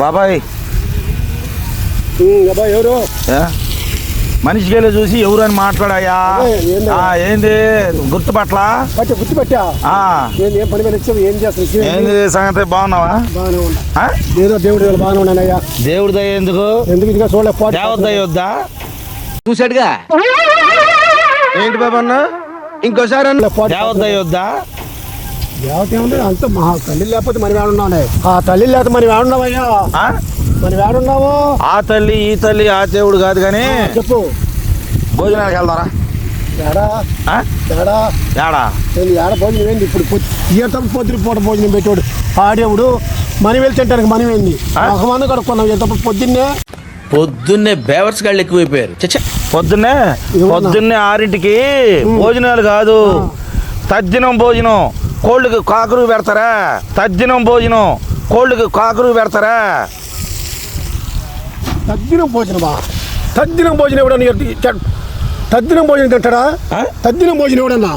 బాబాయ్. ఎవరు? మనిషికెళ్ళి చూసి ఎవరు అని మాట్లాడాయా? ఏంది? గుర్తుపట్లా గుర్తుపట్టా? ఏం సంగతి బాగున్నావా? దేవుడి దయ ఎందుకు? ఎందుకు ఇంకా చూసాడుగా ఏంటి బాబా అన్న? ఇంకోసారి వద్దా? దేవత ఏముంది అంత మా తల్లి లేకపోతే మరి వేడున్నావునే ఆ తల్లి లేకపోతే మరి వేడున్నావయ్యా ఆ? మరి వేడున్నావు ఆ తల్లి ఈ తల్లి ఆ దేవుడు కాదు కానీ చెప్పు. భోజనానికి వెళ్దారా. ఏడా? ఆ? ఏడా? ఏడా? ఏంది ఏడ భోజనం ఏంది ఇప్పుడు? ఈత పొద్దున పూట భోజనం పెట్టాడు ఆడేవుడు మనీ వెళ్ళి తింటానికి మనం ఏంది మంది కడుక్కున్నాం ఎంత పొద్దున్నే పొద్దున్నే బేవర్స్ గాళ్ళు ఎక్కువైపోయారు. చచ్చా పొద్దున్నే? పొద్దున్నే ఆరింటికి భోజనాలు కాదు. తద్దినం భోజనం. కోళ్ళకి కాకులు పెడతారా? తద్దినం భోజనం. కోళ్ళకి కాకులు పెడతారా? తద్దినం భోజనమా తద్దినం భోజనం ఎవడన్నా తద్దినం భోజనం తింటాడా? తద్దినం భోజనం ఎవడన్నా?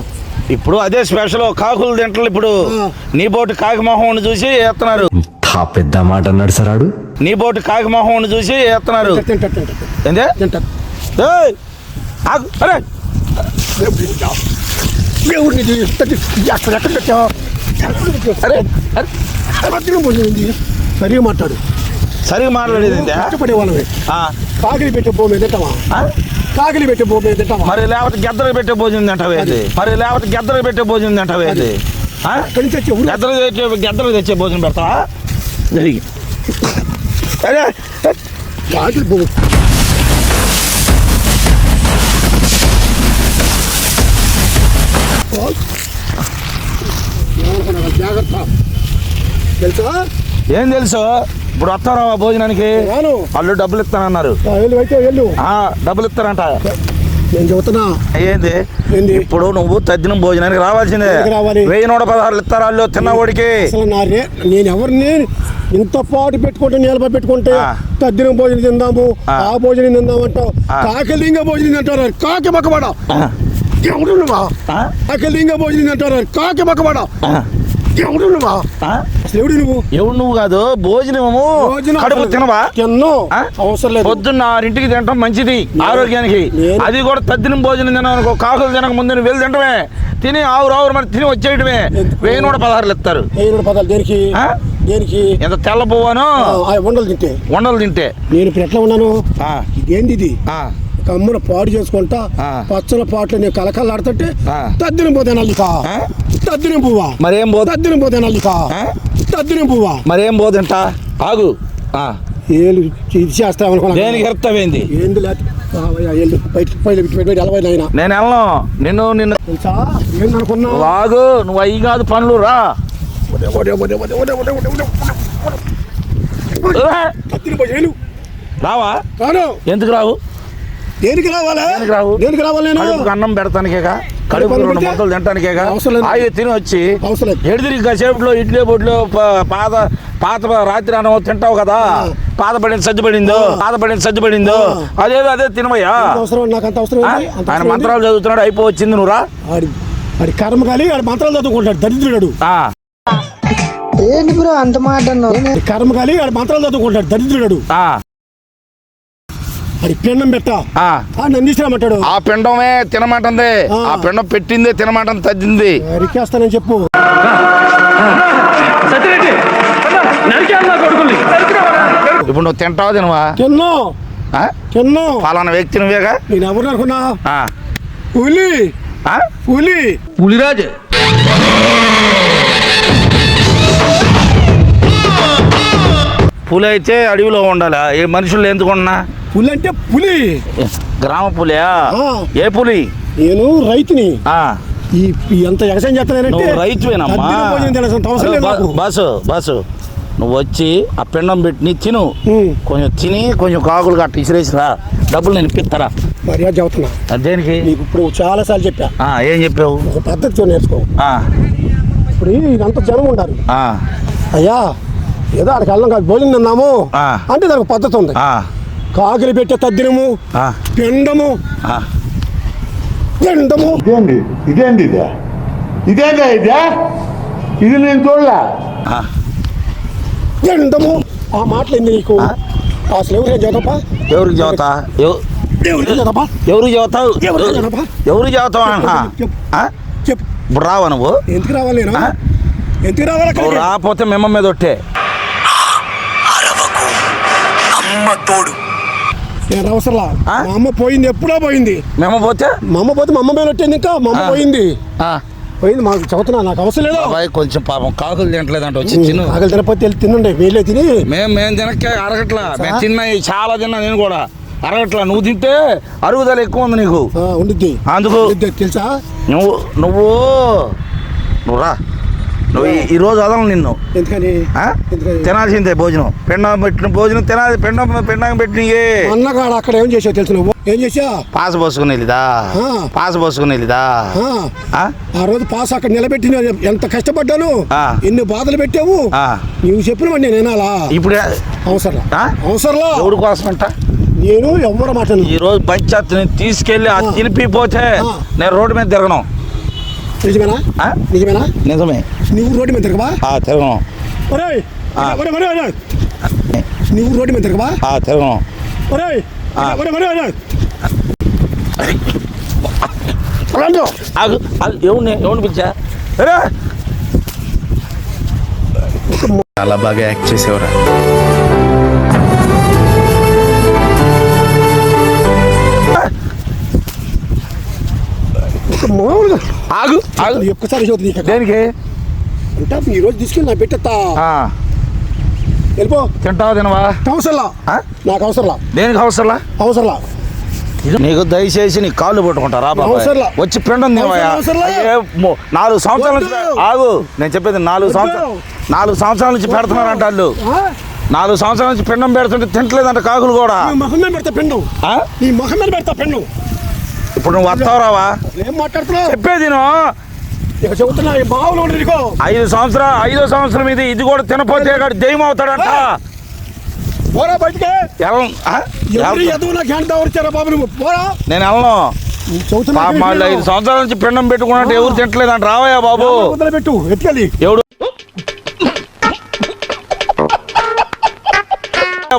ఇప్పుడు అదే స్పెషల్ కాకులు తింటలు ఇప్పుడు. నీ బోటి కాకి మొహం చూసి ఎత్తున్నారు. ఇంత పెద్ద మాట అన్నాడు సరాడు నీ బోటి కాకి మొహం చూసి తింటాడు ఏందే! అరే! దేవుడిని అక్కడ ఎక్కడ సరే అరే అరే. పోయింది సరిగా మాట్లాడు. సరిగా మాట్లాడేది కష్టపడేవాళ్ళమే. కాకిలి పెట్టే భూమి ఎదటమా కాకిలి పెట్టే భూమి ఎదటమా మరి లేకపోతే గద్దలు పెట్టే భోజనం తింటావే మరి లేకపోతే గద్దలు పెట్టే భోజనం తింటావే అది. గద్దలు తెచ్చే గద్దలు తెచ్చే భోజనం పెడతావా? జరిగి సరే. కాకిలి భూమి. జాగ్రత్త తెలుసా ఏం తెలుసు ఇప్పుడు వస్తారా భోజనానికి వాళ్ళు డబ్బులు ఇస్తానన్నారు డబ్బులు ఇస్తారంట నేను చెబుతున్నా ఏంది? ఇప్పుడు నువ్వు తద్దినం భోజనానికి రావాల్సిందే? వెయ్యి నూట పదహారులు ఇస్తారు వాళ్ళు తిన్నవాడికి నేను ఎవరిని ఇంత పాటు పెట్టుకుంటే నిలబడి పెట్టుకుంటే. తద్దినం భోజనం తిందాము ఆ. భోజనం తిందామంటావు. కాకలింగ భోజనం తింటారు కాకి బక్కబడ ఆ, ఎవడు నువ్వా ఆ, కాకలింగ భోజనం తింటారు కాకి బక్కబడ ఆ, ఎవడు నువ్వా? అసలు ఎవడు నువ్వు? ఎవడు నువ్వు కాదు భోజనము. భోజనం కడుపు తినవా? తిన్ను? అవసరం లేదు. పొద్దున్న ఆరింటికి తినటం మంచిది ఆరోగ్యానికి. అది కూడా తద్దినం భోజనం తినడం అనుకో కాకులు తినక ముందు వెళ్ళి తినటమే. తిని ఆవురు ఆవురు మరి తిని వచ్చేయటమే? వెయ్యి నూట పదహారులు ఇస్తారు. ఏడు పదాలు దేనికి? ఆ? దేనికి? ఎంత తెల్ల పువ్వను ఉండలు తింటే. వండలు తింటే. నేను ఇప్పుడు ఎట్లా ఉన్నాను? ఇదేంది ఇది? కమ్మున పాడు చేసుకుంటా పచ్చల పాటలు నేను కలకలాడుతుంటే తద్దిని పోతాను అల్లిక తద్దిని పువ్వా. మరేం పోదు తద్దిని పోతాను అల్లిక తద్దిని పువ్వా. మరేం పోదంట ఆగు. ఏళ్ళు ఇది చేస్తాం అనుకున్నాను. ఏంది నేను వెళ్ళను. నిన్ను నిన్ను వాగు నువ్వు అయ్యి కాదు పనులు రా. రావా? ఎందుకు రావు? దేనికి రావాలా దేనికి రావు? దేనికి రావాలి నేను కడుపుకి అన్నం పెడతానికేగా కడుపు కడుపు రెండు పెడితే? ముద్దలు తినటానికేగా అవసరం లేదు. ఆగి తిని వచ్చి అవసరం లేదు. ఎడిదిరి కాసేపులో ఇడ్లీ బొడ్లు పాత పాత రాత్రి అన్నం తింటావు కదా. పాత పడింది సజ్జు పడిందో. పాత పడింది సజ్జు పడిందో. అదేదో అదే తినవయ్యా అవసరం నాకు అంత అవసరం ఆ? ఏంది? అంత ఆయన అవసరం మంత్రాలు చదువుతున్నాడు అయిపోవచ్చింది నువ్వు రా? ఆడి ఆడి కర్మ ఆడి మంత్రాలు చదువుకుంటాడు దరిద్రుడు ఆ. ఏంటి బ్రో అంత మాట అన్నావు ఆడి కర్మ ఆడి మంత్రాలు చదువుకుంటాడు దరిద్రుడు ఆ. ఆడి పిండం పెట్ట? తీసుకురామంటాడు. ఆ పిండమే తినమాటంది. ఆ. పిండం పెట్టిందే తినమాటం తగ్గింది రికేస్తానని చెప్పు. ఇప్పుడు నువ్వు తింటావా తినవా? తిన్నో. ఆ? తిన్నో. ఫలానా వ్యక్తి నువ్వేగా? నేను ఎవరు అనుకున్నా? ఆ. పులి. ఆ? పులి. పులిరాజు. పులి అయితే అడవిలో ఉండాలి? ఏ మనుషులు ఎందుకున్నా పులి. అంటే పులి గ్రామ పులియా. ఏ పులి? నేను రైతుని. ఈ ఎంత వ్యవసాయం చేస్తానంటే నువ్వు రైతువేనమ్మా. బాసు బాసు వచ్చి ఆ పిండం పెట్టి తిను. కొంచెం తిని కొంచెం కాకులు గట్ట ఇసిరేసిరా. డబ్బులు నేను ఇప్పిస్తారా మర్యాద చెబుతున్నా ఆ, దేనికి? నీకు ఇప్పుడు చాలా సార్లు చెప్పా ఏం చెప్పావు? ఒక పద్ధతితో నేర్చుకో. ఇప్పుడు ఇదంతా జనం ఉండాలి. అయ్యా ఏదో ఆడికి వెళ్ళం కాదు భోజనం తిన్నాము. అంటే దానికి పద్ధతి ఉంది. ఆ, కాకిలి పెట్టే తద్దినము ఆ, పిండము ఆ. పిండము. ఇదేంటి? ఇదేంటి ఇదే? ఇదేంటా ఇదే? ఇది నేను చూడలే. ఆ. పిండము. ఆ మాటలు ఏంది నీకు? ఆ? అసలు ఎవరు చదువుతాపా ఎవరికి ఎవ- ఎవరు ఎవరికి చదువుతాపా ఎవరికి చదువుతావు అన్నా? చెప్పు. ఆ? చెప్పు. ఇప్పుడు రావా నువ్వు? ఎందుకు రావాలి? ఎందుకు రావాలి? రాకపోతే మిమ్మ మీద ఒట్టే. నేను అవసరంలా? ఆ? మా అమ్మ పోయింది ఎప్పుడో పోయింది. మిమ్మ పోతే? మా అమ్మ పోతే మా అమ్మ మీద వచ్చేది ఇంకా? మా అమ్మ ఆ. పోయింది. ఆ, పోయింది మాకు చదువుతున్నా నాకు అవసరం లేదు. బాబాయ్ కొంచెం పాపం కాకులు తినట్లేదంట వచ్చి తిను. ఆకలి తినపోతే వెళ్ళి తినండి మీలే తిని. మేము మేము తినకే అరగట్లా. మేము తిన్నా చాలా తిన్నా నేను కూడా. అరగట్లా. నువ్వు తింటే అరుగుదల ఎక్కువ ఉంది నీకు. ఆ, ఉండిద్ది. అందుకు ఉండిద్ది, తెలుసా? నువ్వు నువ్వు నువ్వు రా. నువ్వు ఈ- రోజు వదలను నిన్ను. తినాల్సిందే భోజనం. పెండం పెట్టిన భోజనం తినాలి. పెండం పెండం పెట్టినయే. అన్నగాడు అక్కడ ఏం చేసావు తెలుసు నువ్వు? ఏం చేసా పాస పోసుకుని వెళ్ళిదా. పాస పోసుకుని వెళ్ళిదా? ఆ, రోజు పాస్ అక్కడ నిలబెట్టి ఎంత కష్టపడ్డాను. ఎన్ని బాధలు పెట్టావు. నువ్వు చెప్పిన నేను వినాలా? ఇప్పుడు అవసరంలా ఆ? అవసరంలా? ఎవడు కోసమంట? నేను ఎవరు మాట ఈ రోజు పంచాయతీని తీసుకెళ్ళి అది ఆ. నేను రోడ్డు మీద తిరగను. నిజమేనా? నిజమేనా? నిజమే. నువ్వు రోడ్డు మీద తిరగవా? ఆ తిరగను. నువ్వు రోడ్డు మీద తిరగవా? ఆ తిరగను. ఎవరిని పిలిచా? చాలా బాగా యాక్ట్ చేసేవరా? ఆగు ఆగు. ఒక్కసారి నీకు. దేనికి? అంటే ఈ రోజు తీసుకెళ్ళి నా పెట్టేస్తా వెళ్ళిపో. తింటావా తినవా? అవసరంలా? నాకు అవసరంలా. దేనికి అవసరంలా? అవసరంలా. నీకు దయచేసి నీ కాళ్ళు పట్టుకుంటారా. వచ్చి పిండం నాలుగు సంవత్సరాల నుంచి. ఆగు. నేను చెప్పేది నాలుగు సంవత్సరాలు. నాలుగు సంవత్సరాల నుంచి పెడుతున్నారంట వాళ్ళు? నాలుగు సంవత్సరాల నుంచి పిండం పెడుతుంటే తింటలేదంట కాకులు కూడా. నీ మొహం మీద పెడతా పెండు. ఆ? నీ మొహం మీద పెడతా పెండు. ఇప్పుడు నువ్వు వస్తావు రావా ఏం మాట్లాడుతున్నావు? చెప్పేది చెబుతున్నా మామూలు ఉండదు నీకో ఐదు సంవత్సరాలు ఐదో సంవత్సరం ఇది. ఇది కూడా తినపోతే దెయ్యం అవుతాడంట. పోరా బయటికి. పోరా. నేను వెళ్ళను. ఐదు సంవత్సరాల నుంచి పిండం పెట్టుకున్నట్టు ఎవరు తింటలేదంట రావయ్యా బాబు. పెట్టు ఎత్తుకెళ్ళి ఎవడు?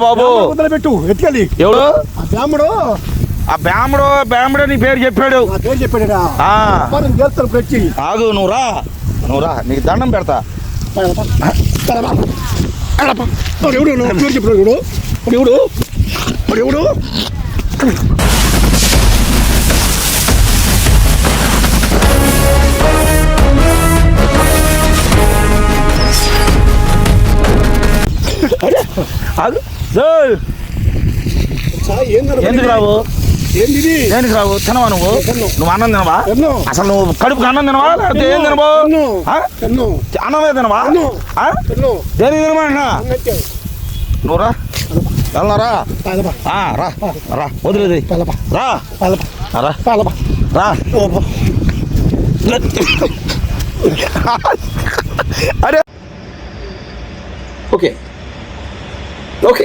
బాబు. పెట్టు ఎత్తుకెళ్ళి ఎవడు? బ్రాహ్మడు ఆ బ్యాముడు బ్యాముడు నీ పేరు చెప్పాడు. ఆగు నువ్వు రా. నువ్వు రా నీకు దండం పెడతా. ఎవడు? పేరు చెప్పాడు ఎందుకు రావు? దేనికి రావు? తినవా నువ్వు. నువ్వు అన్నం తినవా. అసలు నువ్వు కడుపుకి అన్నం తినవా? లేకపోతే ఏం తినవా. అన్నమే తినవా. దేనికి తినమా. నువ్వు రా. వెళ్ళరా పాలపా, ఆ, రా. రా. వదిలేది. రా. రా. రా. అరే. ఓకే. ఓకే.